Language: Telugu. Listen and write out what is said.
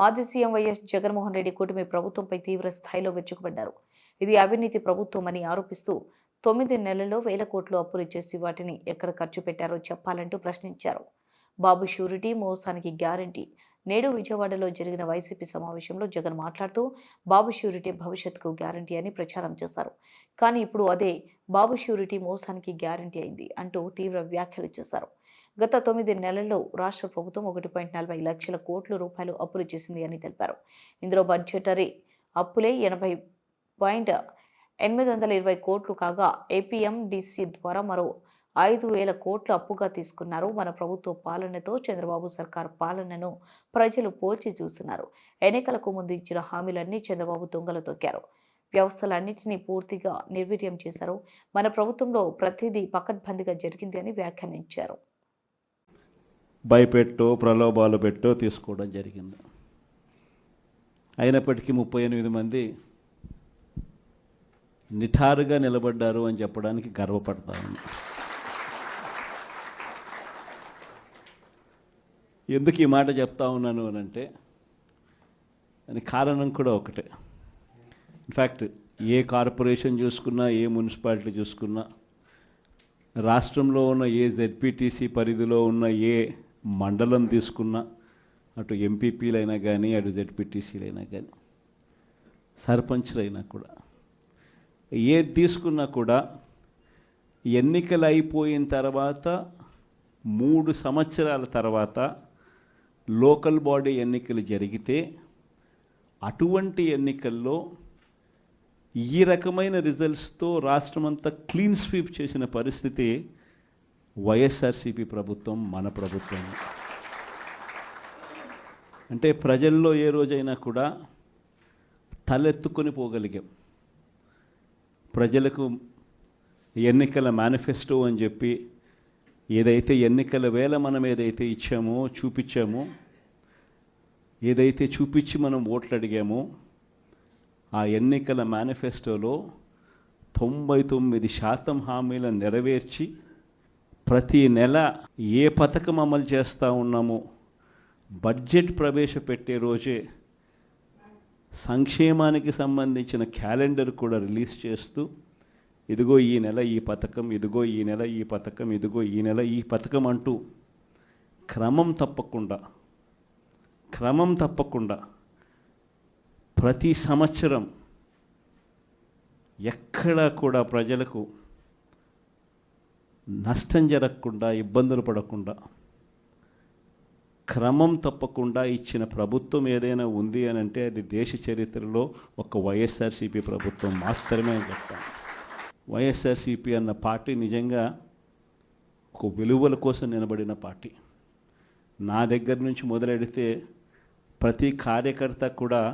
మాజీ సీఎం వైఎస్ జగన్మోహన్ రెడ్డి కూటమి ప్రభుత్వంపై తీవ్ర స్థాయిలో విరుచుకుపడ్డారు. ఇది అవినీతి ప్రభుత్వమని ఆరోపిస్తూ తొమ్మిది నెలల్లో వేల కోట్లు అప్పులు చేసి వాటిని ఎక్కడ ఖర్చు పెట్టారో చెప్పాలంటూ ప్రశ్నించారు. బాబు షూరిటీ మోసానికి గ్యారంటీ నేడు విజయవాడలో జరిగిన వైసీపీ సమావేశంలో జగన్ మాట్లాడుతూ బాబు షూరిటీ భవిష్యత్తుకు గ్యారంటీ అని ప్రచారం చేశారు. కానీ ఇప్పుడు అదే బాబు షూరిటీ మోసానికి గ్యారంటీ అయింది అంటూ తీవ్ర వ్యాఖ్యలు చేశారు. గత తొమ్మిది నెలల్లో రాష్ట్ర ప్రభుత్వం ఒకటి పాయింట్ నలభై లక్షల కోట్ల రూపాయలు అప్పులు చేసింది అని తెలిపారు. ఇందులో బడ్జెటరీ అప్పులే ఎనభై పాయింట్ ఎనిమిది వందల ఇరవై కోట్లు కాగా ఏపీఎండిసి ద్వారా మరో ఐదు వేల కోట్లు అప్పుగా తీసుకున్నారు. మన ప్రభుత్వ పాలనతో చంద్రబాబు సర్కార్ పాలనను ప్రజలు పోల్చి చూస్తున్నారు. ఎన్నికలకు ముందు ఇచ్చిన హామీలన్నీ చంద్రబాబు దొంగలు తొక్కారు. వ్యవస్థలన్నింటినీ పూర్తిగా నిర్వీర్యం చేశారు. మన ప్రభుత్వంలో ప్రతిదీ పకడ్బందీగా జరిగింది అని వ్యాఖ్యానించారు. భయపెట్టో ప్రలోభాలు పెట్టో తీసుకోవడం జరిగింది. అయినప్పటికీ ముప్పై ఎనిమిది మంది నిఠారుగా నిలబడ్డారు అని చెప్పడానికి గర్వపడతాను ఎందుకు ఈ మాట చెప్తా ఉన్నాను అని అంటే దానికి కారణం కూడా ఒకటే. ఇన్ఫ్యాక్ట్ ఏ కార్పొరేషన్ చూసుకున్నా ఏ మున్సిపాలిటీ చూసుకున్నా రాష్ట్రంలో ఉన్న ఏ జెడ్పీటీసీ పరిధిలో ఉన్న ఏ మండలం తీసుకున్న అటు ఎంపీపీలైనా కానీ అటు జెడ్పీటీసీలైనా కానీ సర్పంచ్లైనా కూడా ఏది తీసుకున్నా కూడా ఎన్నికలు అయిపోయిన తర్వాత మూడు సంవత్సరాల తర్వాత లోకల్ బాడీ ఎన్నికలు జరిగితే అటువంటి ఎన్నికల్లో ఈ రకమైన రిజల్ట్స్తో రాష్ట్రమంతా క్లీన్ స్వీప్ చేసిన పరిస్థితి వైఎస్ఆర్సీపీ ప్రభుత్వం మన ప్రభుత్వం. అంటే ప్రజల్లో ఏ రోజైనా కూడా తలెత్తుకొని పోగలిగాం. ప్రజలకు ఎన్నికల మేనిఫెస్టో అని చెప్పి ఏదైతే ఎన్నికల వేళ మనం ఏదైతే ఇచ్చామో చూపించామో ఏదైతే చూపించి మనం ఓట్లు అడిగామో ఆ ఎన్నికల మేనిఫెస్టోలో తొంభై తొమ్మిది శాతం హామీలను నెరవేర్చి ప్రతి నెల ఏ పథకం అమలు చేస్తూ ఉన్నామో బడ్జెట్ ప్రవేశపెట్టే రోజే సంక్షేమానికి సంబంధించిన క్యాలెండర్ కూడా రిలీజ్ చేస్తూ ఇదిగో ఈ నెల ఈ పథకం ఇదిగో ఈ నెల ఈ పథకం ఇదిగో ఈ నెల ఈ పథకం అంటూ క్రమం తప్పకుండా క్రమం తప్పకుండా ప్రతి సంవత్సరం ఎక్కడా కూడా ప్రజలకు నష్టం జరగకుండా ఇబ్బందులు పడకుండా క్రమం తప్పకుండా ఇచ్చిన ప్రభుత్వం ఏదైనా ఉంది అని అంటే అది దేశ చరిత్రలో ఒక వైఎస్ఆర్సీపీ ప్రభుత్వం మాత్రమే అని చెప్తాను. వైఎస్ఆర్సీపీ అన్న పార్టీ నిజంగా ఒక విలువల కోసం నిలబడిన పార్టీ. నా దగ్గర నుంచి మొదలెడితే ప్రతి కార్యకర్త కూడా